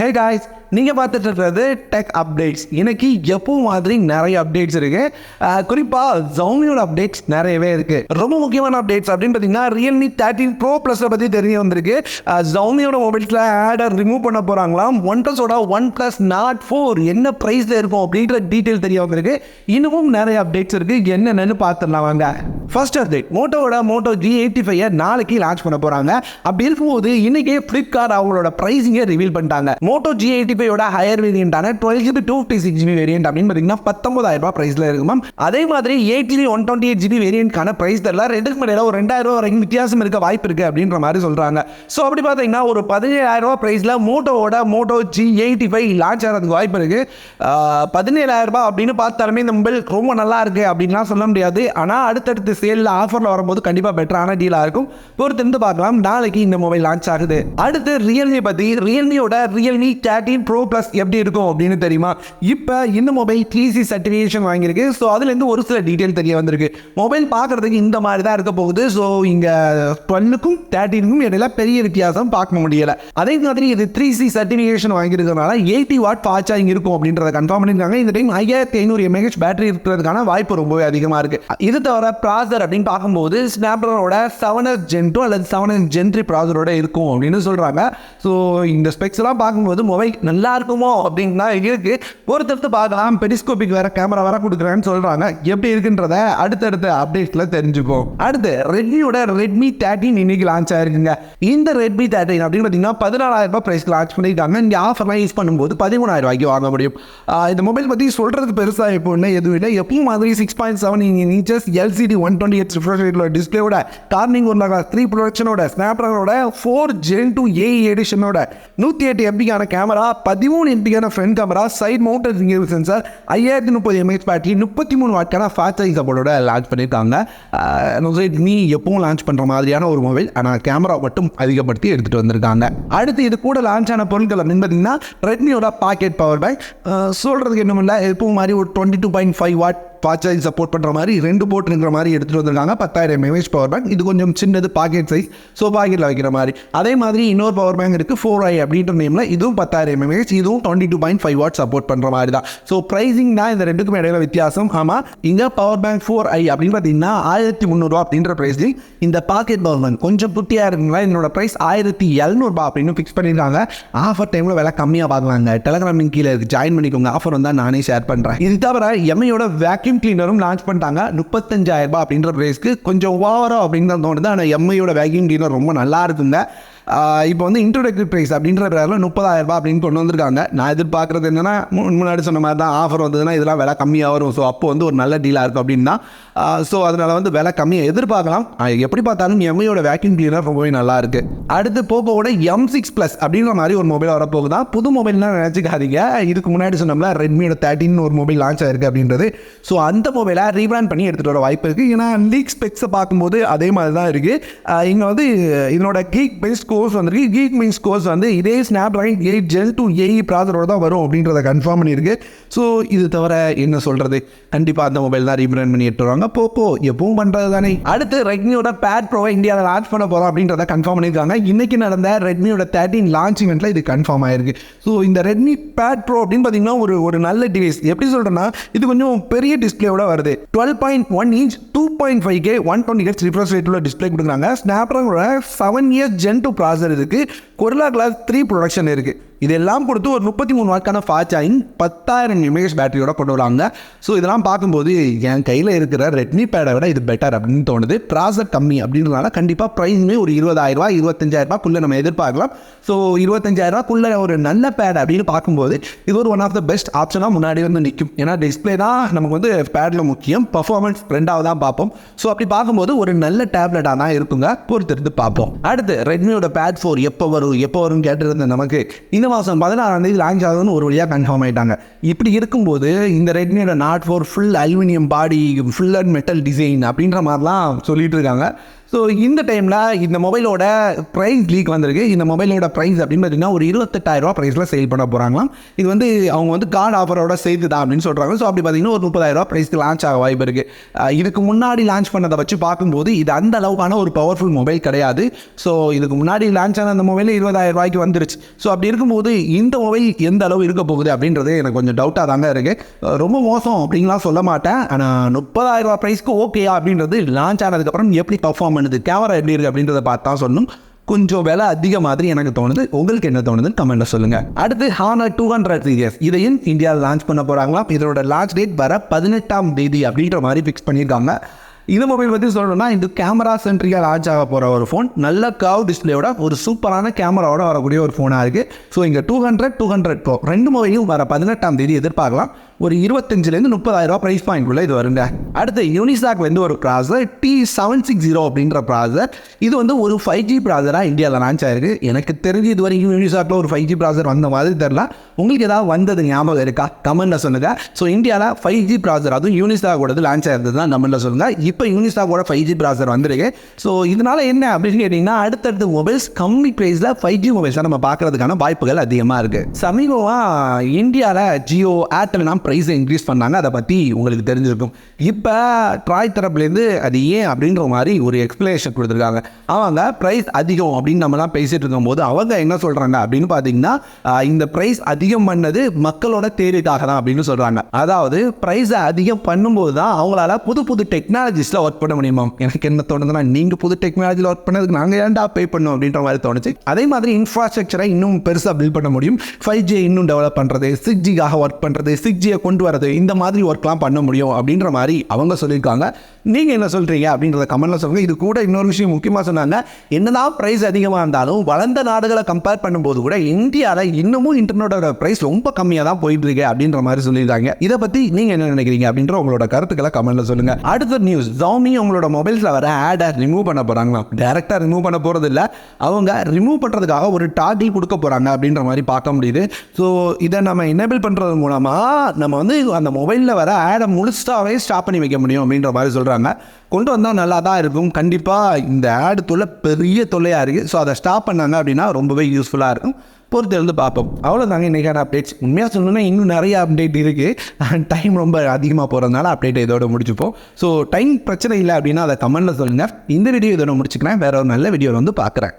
Hey guys, நீங்கள் பார்த்துட்டு இருக்கிறது டெக் அப்டேட்ஸ் எனக்கு எப்போ மாதிரி நிறைய அப்டேட்ஸ் இருக்கு. குறிப்பாக குறிப்பா ஜவுமியோட அப்டேட்ஸ் நிறையவே இருக்கு. ரொம்ப முக்கியமான அப்டேட்ஸ் அப்படின்னு பார்த்தீங்கன்னா ரியல்மி தேர்ட்டின் ப்ரோ ப்ளஸை பற்றி தெரிய வந்திருக்கு. ஜவுமியோட மொபைல்ஸில் ஆடை ரிமூவ் பண்ண போகிறாங்களாம் ஒன் ப்ளஸோட ஒன் ப்ளஸ் நாட் ஃபோர் என்ன ப்ரைஸில் இருக்கும் அப்படின்ற டீட்டெயில் தெரிய வந்திருக்கு. இன்னமும் நிறைய அப்டேட்ஸ் இருக்கு. என்னென்னு பார்த்துடலாம் வாங்க. ஃபர்ஸ்ட் அப்டேட் மோட்டோவோட மோட்டோ ஜி எயிட்டி ஃபைவ் நாளைக்கு லான்ச் பண்ண போகிறாங்க அப்படி இருக்கும்போது இன்றைக்கே ஃப்ளிப்கார்ட் அவங்களோட ப்ரைஸிங்கை ரிவீல் பண்ணிட்டாங்க. மோட்டோ ஜி எயிட்டி ஃபைவோட higher வேரியண்டான twelve GB two fifty six GB variant அப்படின்னு பார்த்தீங்கன்னா பத்தொன்பதாயிரம் ரூபாய் ப்ரைஸில் இருக்குமாம் அதே மாதிரி eight GB one twenty eight GB வேரியன்ட்கான price தெரியல ரெண்டுக்கு மேலே ஒரு ரெண்டாயிரம் ரூபா வரைக்கும் வித்தியாசம் இருக்க வாய்ப்பு இருக்குது அப்படின்ற மாதிரி சொல்கிறாங்க ஸோ அப்படி பார்த்தீங்கன்னா ஒரு பதினேழாயிரம் ரூபாய் ப்ரைஸில் மோட்டோவோட Moto G eighty five launch ஆகிறதுக்கு வாய்ப்பு இருக்குது பதினேழாயிரம் ரூபாய் அப்படின்னு பார்த்தாலுமே இந்த மொபைல் ரொம்ப நல்லா இருக்குது அப்படின்லாம் சொல்ல முடியாது. ஆனால் அடுத்தடுத்து சேலில் ஆஃபரில் வரும்போது கண்டிப்பாக பெட்டரான டீலாக இருக்கும். பொறுத்திருந்து பார்க்கலாம். நாளைக்கு இந்த மொபைல் லான்ச் ஆகுது. அடுத்து ரியல்மி பற்றி ரியல்மியோட ரியல்மி தேர்ட்டின் ப்ரோ ப்ளஸ் எப்படி இருக்கும் அப்படின்னு தெரியுமா? இப்போ இந்த மொபைல் த்ரீ சி சர்டிஃபிகேஷன் வாங்கியிருக்கு. ஸோ அதுலேருந்து ஒரு சில டீட்டெயில் தெரிய வந்திருக்கு. மொபைல் பார்க்குறதுக்கு இந்த மாதிரி தான் இருக்க போகுது. ஸோ இங்கே டுவெல்லுக்கும் தேர்ட்டீனுக்கும் இடையில பெரிய வித்தியாசம் பார்க்க முடியல. அதே மாதிரி இது த்ரீ சி சர்டிஃபிகேஷன் வாங்கியிருக்கிறதுனால எயிட்டி வாட் ஃபாஸ்ட் சார்ஜிங் இருக்கும் அப்படின்றத கன்ஃபார்ம் பண்ணியிருக்காங்க. இந்த டைம் ஐயாயிரத்தி ஐநூறு எம்ஏஹெச் பேட்டரி இருக்கிறதுக்கான வாய்ப்பு ரொம்பவே அதிகமாக இருக்கு. இது தவிர ப்ராசர் அப்படின்னு பார்க்கும்போது ஸ்னாப்ட்ராகனோட செவன் எஸ் ஜென் டூ அல்லது செவன் எஸ் ஜென் த்ரீ ப்ராசரோட இருக்கும் அப்படின்னு சொல்கிறாங்க ஸோ இந்த ஸ்பெக்ஸ்லாம் பார்க்கும்போது மொபைல் நல்ல எல்லாருக்குமோ அப்படின்னா இருக்கு. பொறுத்தடுத்து பார்க்கலாம். பெரிஸ்கோபிக் வேற கேமரா வேற கொடுக்குறேன்னு சொல்கிறாங்க எப்படி இருக்குன்றத அடுத்தடுத்த அப்டேட்ஸ்ல தெரிஞ்சுப்போம். அடுத்து ரெட்மியோட ரெட்மி தேர்ட்டின் இன்னைக்கு லான்ச் ஆயிருக்குங்க. இந்த ரெட்மி தேர்ட்டின் அப்படின்னு பார்த்தீங்கன்னா பதினாலாயிரம் ரூபாய் ப்ரைஸ்க்கு லான்ச் பண்ணியிருக்காங்க. இந்த ஆஃபர்லாம் யூஸ் பண்ணும்போது பதிமூணாயிரம் ரூபாய்க்கு வாங்க முடியும். இந்த மொபைல் பற்றி சொல்கிறது பெருசாக இப்போ ஒன்றும் எதுவும் இல்லை. எப்பவும் மாதிரி six point seven inches LCD one twenty eight refresh ரேட்டில் டிஸ்பிளேவோட கார்னிங் ஒரு த்ரீ ப்ரொடக்ஷனோட ஸ்னாப்ட்ராகனோட ஃபோர் ஜென் டூ ஏ எடிஷனோட நூற்றி எட்டு எம்பிக்கான கேமரா பதிமூணு எம்பிக்கான front camera side mounted ringer sensor ஐயாயிரத்தி முப்பது எம்ஏஹெச் பேட்டரி முப்பத்தி மூணு வாட்கான ஃபாஸ்ட் சார்ஜிங் சப்போர்ட்டோட லான்ச் பண்ணியிருக்காங்க. நீ எப்பவும் லான்ச் பண்ணுற மாதிரியான ஒரு மொபைல் ஆனால் கேமரா மட்டும் அதிகப்படுத்தி எடுத்துகிட்டு வந்திருக்காங்க. அடுத்து இது கூட லான்ச் ஆன பொருட்கள் அப்படின்னு பார்த்தீங்கன்னா ரெட்மியோட பாக்கெட் பவர் பேங்க் சொல்கிறதுக்கு இன்னும் இல்லை எப்பவும் மாதிரி ஒரு twenty two point five watt fast support பண்ணுற மாதிரி ரெண்டு போர்ட் இருக்கிற மாதிரி எடுத்துகிட்டு வந்திருக்காங்க. பத்தாயிரம் எம்ஏஹெச் பவர் பேங்க் இது கொஞ்சம் சின்னது பாக்கெட் சைஸ் ஸோ பாக்கெட்டில் வைக்கிற மாதிரி. அதே மாதிரி இன்னொரு பவர் பேங்க் இருக்குது ஃபோர் ஐ அப்படின்ற நேமில் இதுவும் பத்தாயிரம் எம்ஏஹெச் இதுவும் twenty two point five watt support பண்ணுற மாதிரி தான். ஸோ ப்ரைஸிங் தான் இந்த ரெண்டுக்கும் இடையில வித்தியாசம். ஆமாம் இங்கே பவர் பேங்க் ஃபோர் ஐ அப்படின்னு பார்த்தீங்கன்னா ஆயிரத்தி முந்நூறுரூவா அப்படின்ற ப்ரைஸிங் இந்த பாக்கெட் பவர் பேங்க் கொஞ்சம் குட்டியாக இருக்குங்களா? என்னோட ப்ரைஸ் ஆயிரத்தி எழுநூறுபா அப்படின்னு ஃபிக்ஸ் பண்ணியிருக்காங்க ஆஃபர் டைமில் விலை கம்மியாக பார்க்கலாங்க. டெலகிராம் கீழே இருக்குது ஜாயின் பண்ணிக்கோங்க. ஆஃபர் வந்தால் நானே ஷேர் பண்ணுறேன் இது தவிர எம்ஐயோட வேக்யூம் கிளீனரும் லான்ச் பண்ணிட்டாங்க. முப்பத்தஞ்சாயிரம் ரூபாய் அப்படின்ற ப்ரைஸ்க்கு கொஞ்சம் ஓவரா அப்படின்னு தான் தோணுது ஆனால் எம்ஐயோட வேக்யூம் கிளீனர் ரொம்ப நல்லா இருக்குங்க இப்போ வந்து இன்ட்ரோடக்டரி ப்ரைஸ் அப்படின்ற பேரில் முப்பதாயிரம் ரூபாய் அப்படின்னு கொண்டு வந்திருக்காங்க. நான் எதிர்பார்க்குறது என்னன்னா மு- முன்னாடி சொன்ன மாதிரி தான் ஆஃபர் வந்ததுன்னா இதெல்லாம் விலை கம்மியாக வரும். ஸோ அப்போ வந்து ஒரு நல்ல டீலாக இருக்கும் அப்படின்னா ஸோ அதனால் வந்து விலை கம்மியாக எதிர்பார்க்கலாம். எப்படி பார்த்தாலும் எம்ஐயோட வேக்யூம் கிளீனர் ரொம்பவே நல்லா இருக்கு. அடுத்து போக்கோவோட எம் சிக்ஸ் ப்ளஸ் அப்படின்ற மாதிரி ஒரு மொபைல் வரப்போகுதா? புது மொபைல்லாம் நினச்சிக்காதீங்க. இதுக்கு முன்னாடி சொன்னோம்ல ரெட்மியோட தேர்ட்டின் ஒரு மொபைல் லான்ச் ஆயிருக்கு அப்படின்றது. ஸோ அந்த மொபைலை ரீபிராண்ட் பண்ணி எடுத்துகிட்டு வர வாய்ப்பு இருக்குது ஏன்னா லீக் ஸ்பெக்ஸை பார்க்கும்போது அதே மாதிரி தான் இருக்குது இங்கே வந்து இதனோட கீக் பெஸ்ட் கோர்ஸ் வந்திருக்கு. கீக் மீன்ஸ் கோர்ஸ் வந்து இதே Snapdragon eight gen two AE ப்ராசரோட தான் வரும் அப்படின்றத கன்ஃபார்ம் பண்ணியிருக்கு. ஸோ இது தவிர என்ன சொல்கிறது கண்டிப்பாக அந்த மொபைல் தான் ரீபிராண்ட் பண்ணி எடுத்து வருவாங்க போப்போ எப்பவும் பண்ணுறது தானே அடுத்து ரெட்மியோட பேட் ப்ரோவை இந்தியாவில் லான்ச் பண்ண போகிறோம் அப்படின்றத கன்ஃபார்ம் பண்ணியிருக்காங்க. இன்னைக்கு நடந்த ரெட்மியோட தேர்ட்டின் லான்ச் இவெண்ட்டில் இது கன்ஃபார்ம் ஆயிருக்கு. ஸோ இந்த ரெட்மி பேட் ப்ரோ அப்படின்னு பார்த்தீங்கன்னா ஒரு ஒரு நல்ல டிவைஸ் எப்படி சொல்கிறேன்னா இது கொஞ்சம் பெரிய டிஸ்பிளேவோட வருது. Twelve point one inch two point five K one twenty H refresh ரேட்டில் டிஸ்பிளே கொடுக்குறாங்க. ஸ்னாப்ட்ராகனோட seven years gen two processor இருக்குது கொரில்லா கிளாஸ் த்ரீ ப்ரொடக்ஷன் இருக்குது இதெல்லாம் கொடுத்து ஒரு முப்பத்தி மூணு வாட்கான ஃபாஸ்ட் சார்ஜிங் பத்தாயிரம் எம்ஏஹெச் பேட்டரியோட கொண்டு வராங்க. ஸோ இதெல்லாம் பார்க்கும்போது என் கையில் இருக்கிற ரெட்மி பேடை விட இது பெட்டர் அப்படின்னு தோணுது. ப்ராசர் கம்மி அப்படின்றதுனால கண்டிப்பாக ப்ரைஸுமே ஒரு இருபதாயிரரூபா இருபத்தஞ்சாயிரரூபாக்குள்ளே நம்ம எதிர்பார்க்கலாம். ஸோ இருபத்தஞ்சாயிரரூபாக்குள்ளே ஒரு நல்ல பேட் அப்படின்னு பார்க்கும்போது இது ஒரு ஒன் ஆஃப் த பெஸ்ட் ஆப்ஷனாக முன்னாடி வந்து நிற்கும் ஏன்னா டிஸ்பிளே தான் நமக்கு வந்து பேடில் முக்கியம். பர்ஃபார்மன்ஸ் ரெண்டாவது தான் பார்ப்போம். ஸோ அப்படி பார்க்கும்போது ஒரு நல்ல டேப்லெட்டாக தான் இருக்குங்க. பொறுத்திருந்து பார்ப்போம். அடுத்து ரெட்மியோட பேட் ஃபோர் எப்போ வரும்? எப்போ வரும்னு கேட்டிருந்த நமக்கு இந்த மாதம் பதினாறாம் தேதி லான்ச் ஆகுதுன்னு ஒரு வழியாக கன்ஃபார்ம் ஆயிட்டாங்க. இப்படி இருக்கும்போது இந்த ரெட்மியோட note four full aluminium body full and metal design அப்படின்ற மாதிரிலாம் சொல்லிட்டு இருக்காங்க. ஸோ இந்த டைமில் இந்த மொபைலோட ப்ரைஸ் லீக் வந்திருக்கு. இந்த மொபைலோட ப்ரைஸ் அப்படின்னு பார்த்தீங்கன்னா ஒரு இருபத்தெட்டாயிரரூவா ப்ரைஸில் சேல் பண்ண போகிறாங்களாம் இது வந்து அவங்க வந்து கார்டு ஆஃபரோட சேர்த்து தான் அப்படின்னு சொல்கிறாங்க ஸோ அப்படி பார்த்தீங்கன்னா ஒரு முப்பதாயிரரூவா ப்ரைஸ்க்கு லான்ச் ஆக வாய்ப்பு இருக்குது இதுக்கு முன்னாடி லான்ச் பண்ணதை வச்சு பார்க்கும்போது இது அந்த அளவுக்கான ஒரு பவர்ஃபுல் மொபைல் கிடையாது. ஸோ இதுக்கு முன்னாடி லான்ச் ஆன அந்த மொபைல் இருபதாயிரம் ரூபாய்க்கு வந்துருச்சு. ஸோ அப்படி இருக்கும்போது இந்த மொபைல் எந்த அளவு இருக்க போகுது அப்படின்றது எனக்கு கொஞ்சம் டவுட்டாக தாங்க இருக்குது ரொம்ப மோசம் அப்படின்லாம் சொல்ல மாட்டேன். ஆனால் முப்பதாயிரரூவா ப்ரைஸ்க்கு ஓகே அப்படின்றது லான்ச் ஆனதுக்கப்புறம் எப்படி பர்ஃபார்ம் பண்ணுது? கேமரா எப்படி இருக்குது அப்படின்றத பார்த்தா சொல்லணும் கொஞ்சம் விலை அதிக மாதிரி எனக்கு தோணுது. உங்களுக்கு என்ன தோணுதுன்னு கமெண்ட்டில் சொல்லுங்கள் அடுத்து ஹானர் டூ ஹண்ட்ரட் சீரியஸ் இதையும் இந்தியாவில் லான்ச் பண்ண போகிறாங்களாம் இதோட லான்ச் டேட் வர பதினெட்டாம் தேதி அப்படின்ற மாதிரி ஃபிக்ஸ் பண்ணியிருக்காங்க. இந்த மொபைல் பற்றி சொல்லணும்னா இது கேமரா சென்ட்ரிக்காக லான்ச் ஆக போகிற ஒரு ஃபோன் நல்ல கவ் டிஸ்பிளேயோட ஒரு சூப்பரான கேமராவோட வரக்கூடிய ஒரு ஃபோனாக இருக்குது ஸோ இங்கே two hundred two hundred pro ரெண்டு மொபைலும் வர பதினெட்டாம் தேதி எதிர்பார்க்கலாம். ஒரு இருபத்தஞ்சிலேருந்து முப்பதாயிரம் ரூபா ப்ரைஸ் பாயிண்ட்குள்ளே இது வருங்க. அடுத்து யூனிசாக் வந்து ஒரு ப்ராசர் டி செவன் சிக்ஸ் ஜீரோ அப்படின்ற ப்ராசர் இது வந்து ஒரு ஃபைவ் ஜி ப்ராசராக இந்தியாவில் லான்ச் ஆயிருக்கு. எனக்கு தெரிஞ்சு இது வரைக்கும் யூனிசாக்கில் ஒரு ஃபைவ் ஜி ப்ராசர் வந்த மாதிரி தெரில உங்களுக்கு ஏதாவது வந்தது ஞாபகம் இருக்கா? கமெண்ட்டில் சொல்லுங்கள் ஸோ இந்தியாவில் ஃபைவ் ஜி ப்ராசர் அதுவும் யூனிசாகோடது லான்ச் ஆயிருந்தது தான் கமெண்ட்டில் சொல்லுங்கள் இப்போ யூனிசாகோட ஃபைவ் ஜி ப்ராசர் வந்திருக்கு. ஸோ இதனால் என்ன அப்படின்னு கேட்டிங்கன்னா அடுத்தடுத்த மொபைல்ஸ் கம்மி ப்ரைஸில் ஃபைவ் ஜி மொபைல்ஸாக நம்ம பார்க்கறதுக்கான வாய்ப்புகள் அதிகமாக இருக்குது சமீபமாக இந்தியாவில் ஜியோ ஏர்டெல்லாம் ப்ரைஸை இன்க்ரீஸ் பண்ணாங்க அதை பற்றி உங்களுக்கு தெரிஞ்சிருக்கும். இப்போ ட்ராய் தரப்புலேருந்து அது ஏன் அப்படின்ற மாதிரி ஒரு எக்ஸ்பிளேஷன் கொடுத்துருக்காங்க. அவங்க ப்ரைஸ் அதிகம் அப்படின்னு நம்மலாம் பேசிகிட்டு இருக்கும்போது அவங்க என்ன சொல்கிறாங்க அப்படின்னு பார்த்தீங்கன்னா இந்த ப்ரைஸ் அதிகம் பண்ணது மக்களோட தேவைக்காக தான் அப்படின்னு சொல்கிறாங்க அதாவது ப்ரைஸை அதிகம் பண்ணும்போது தான் அவங்களால புது புது டெக்னாலஜிஸில் ஒர்க் பண்ண முடியுமா? எனக்கு என்ன தோணுதுன்னா நீங்கள் புது டெக்னாலஜியில் ஒர்க் பண்ணதுக்கு நாங்கள் ஏன்டா பே பண்ணோம் அப்படின்ற மாதிரி தோணுச்சு. அதே மாதிரி இன்ஃப்ராஸ்ட்ரக்சரை இன்னும் பெருசாக பில்ட் பண்ண முடியும். ஃபைவ் ஜி இன்னும் டெவலப் பண்ணுறது சிக்ஸ் ஜிக்காக ஒர்க் பண்ணுறது சிக்ஸ் ஜியை கொண்டு வரது இந்த மாதிரி ஒர்க்லாம் பண்ண முடியும் அப்படின்ற மாதிரி அவங்க சொல்லியிருக்காங்க. நீங்கள் என்ன சொல்கிறீங்க அப்படின்றத கமெண்ட்டில் சொல்லுங்கள் இது கூட இன்னொரு விஷயம் முக்கியமாக சொன்னாங்க. என்னதான் ப்ரைஸ் அதிகமாக இருந்தாலும் வளர்ந்த நாடுகளை கம்பேர் பண்ணும்போது கூட இந்தியாவில் இன்னமும் இன்டர்நெட்டோட ப்ரைஸ் ரொம்ப கம்மியாக தான் போயிட்டு இருக்கு அப்படின்ற மாதிரி சொல்லியிருக்காங்க. இதை பற்றி நீங்கள் என்ன நினைக்கிறீங்க அப்படின்ற உங்களோட கருத்துக்களை கமெண்ட்டில் சொல்லுங்கள் அடுத்த நியூஸ் ஜாமி உங்களோட மொபைல்ஸில் வர ஆடை ரிமூவ் பண்ண போகிறாங்களா டேரெக்டாக ரிமூவ் பண்ண போகிறது இல்லை. அவங்க ரிமூவ் பண்ணுறதுக்காக ஒரு டாட்டில் கொடுக்க போகிறாங்க அப்படின்ற மாதிரி பார்க்க முடியுது. ஸோ இதை நம்ம எனேபிள் பண்ணுறது மூலமாக நம்ம வந்து அந்த மொபைலில் வர ஆடை முழுசாகவே ஸ்டாப் பண்ணி வைக்க முடியும் அப்படின்ற மாதிரி சொல்கிறாங்க கொண்டு வந்தால் நல்லா தான் இருக்கும். கண்டிப்பாக இந்த ஆடு தொல்லை பெரிய தொல்லையாக இருக்குது ஸோ அதை ஸ்டாப் பண்ணாங்க அப்படின்னா ரொம்பவே யூஸ்ஃபுல்லாக இருக்கும். பொறுத்திருந்து பார்ப்போம். அவ்வளோதாங்க இன்றைக்கான அப்டேட்ஸ் உண்மையாக சொல்லணும்னா இன்னும் நிறைய அப்டேட் இருக்குது டைம் ரொம்ப அதிகமாக போகிறதுனால அப்டேட் இதோட முடிச்சுப்போம். ஸோ டைம் பிரச்சனை இல்லை அப்படின்னா அதை கமெண்ட்டில் சொல்லுங்கள் இந்த வீடியோ இதோட முடிச்சுக்கிறேன். வேறு ஒரு நல்ல வீடியோவில் வந்து பார்க்குறேன்.